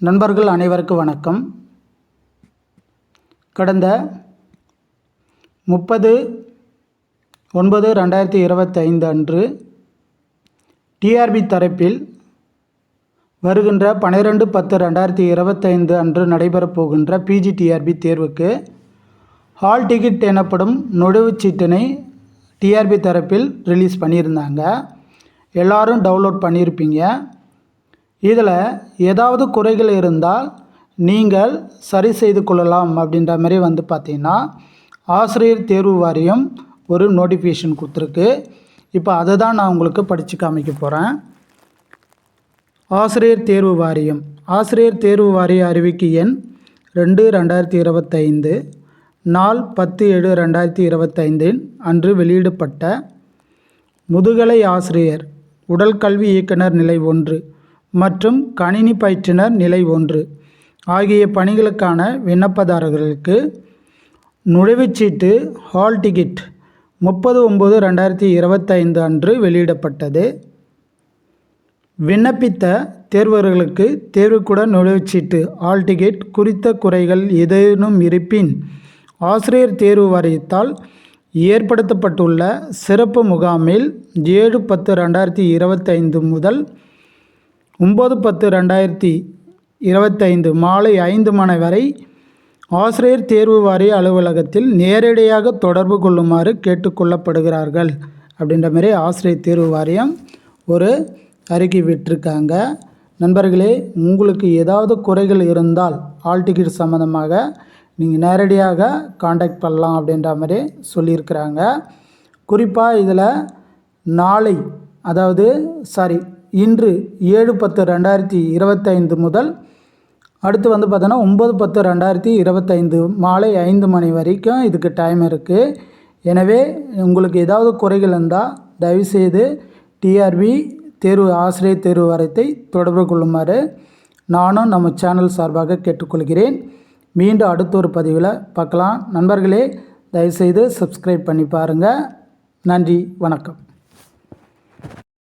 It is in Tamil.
நண்பர்கள் அனைவருக்கும் வணக்கம். கடந்த முப்பது ஒன்பது ரெண்டாயிரத்தி இருபத்தைந்து அன்று டிஆர்பி தரப்பில் வருகின்ற பன்னிரெண்டு பத்து ரெண்டாயிரத்தி இருபத்தைந்து அன்று நடைபெறப் போகின்ற பிஜி டிஆர்பி தேர்வுக்கு ஹால் டிக்கெட் எனப்படும் நுழைவுச்சீட்டினை டிஆர்பி தரப்பில் ரிலீஸ் பண்ணியிருந்தாங்க. எல்லோரும் டவுன்லோட் பண்ணியிருப்பீங்க. இதில் ஏதாவது குறைகள் இருந்தால் நீங்கள் சரி செய்து கொள்ளலாம் அப்படின்ற மாதிரி வந்து பார்த்திங்கன்னா ஆசிரியர் தேர்வு வாரியம் ஒரு நோட்டிஃபிகேஷன் கொடுத்துருக்கு. இப்போ அதை தான் நான் உங்களுக்கு படித்து காமிக்க போகிறேன் ஆசிரியர் தேர்வு வாரியம். ஆசிரியர் தேர்வு வாரிய அறிவிக்கை எண் ரெண்டு ரெண்டாயிரத்தி இருபத்தைந்து நாள் பத்து ஏழு ரெண்டாயிரத்தி இருபத்தைந்தின் அன்று வெளியிடப்பட்ட முதுகலை ஆசிரியர் உடல் கல்வி இயக்குனர் நிலை ஒன்று மற்றும் கணினி பயிற்றுனர் நிலை ஒன்று. ஆகிய பணிகளுக்கான விண்ணப்பதாரர்களுக்கு நுழைவுச்சீட்டு ஹால் டிக்கெட் முப்பது ஒம்பது ரெண்டாயிரத்தி இருபத்தைந்து அன்று வெளியிடப்பட்டது. விண்ணப்பித்த தேர்வர்களுக்கு தேர்வுக்கூட நுழைவுச்சீட்டு ஹால் டிக்கெட் குறித்த குறைகள் ஏதேனும் இருப்பின் ஆசிரியர் தேர்வு வாரியத்தால் ஏற்படுத்தப்பட்டுள்ள சிறப்பு முகாமில் ஏழு பத்து ரெண்டாயிரத்தி இருபத்தைந்து முதல் ஒம்பது பத்து ரெண்டாயிரத்தி இருபத்தைந்து மாலை ஐந்து மணி வரை ஆசிரியர் தேர்வு வாரிய அலுவலகத்தில் நேரடியாக தொடர்பு கொள்ளுமாறு கேட்டுக்கொள்ளப்படுகிறார்கள். அப்படின்ற மாதிரி ஆசிரியர் தேர்வு வாரியம் ஒரு அறிக்கை விட்டிருக்காங்க. நண்பர்களே உங்களுக்கு ஏதாவது குறைகள் இருந்தால் ஆல் டிக்கெட் சம்மந்தமாக நீங்கள் நேரடியாக காண்டாக்ட் பண்ணலாம் அப்படின்ற மாதிரி சொல்லியிருக்கிறாங்க. குறிப்பாக இதில் நாளை அதாவது சாரி இன்று ஏழு பத்து ரெண்டாயிரத்தி இருபத்தைந்து முதல் அடுத்து வந்து பார்த்தோன்னா ஒம்பது பத்து ரெண்டாயிரத்தி இருபத்தைந்து மாலை ஐந்து மணி வரைக்கும் இதுக்கு டைம் இருக்குது எனவே உங்களுக்கு ஏதாவது குறைகள் இருந்தால் தயவுசெய்து டிஆர்பி தேர்வு ஆசிரியர் தேர்வு வரத்தை தொடர்பு கொள்ளுமாறு நானும் நம்ம சேனல் சார்பாக கேட்டுக்கொள்கிறேன். மீண்டும் அடுத்த ஒரு பதிவில் பார்க்கலாம். நண்பர்களே தயவுசெய்து சப்ஸ்கிரைப் பண்ணி பாருங்கள் நன்றி வணக்கம்.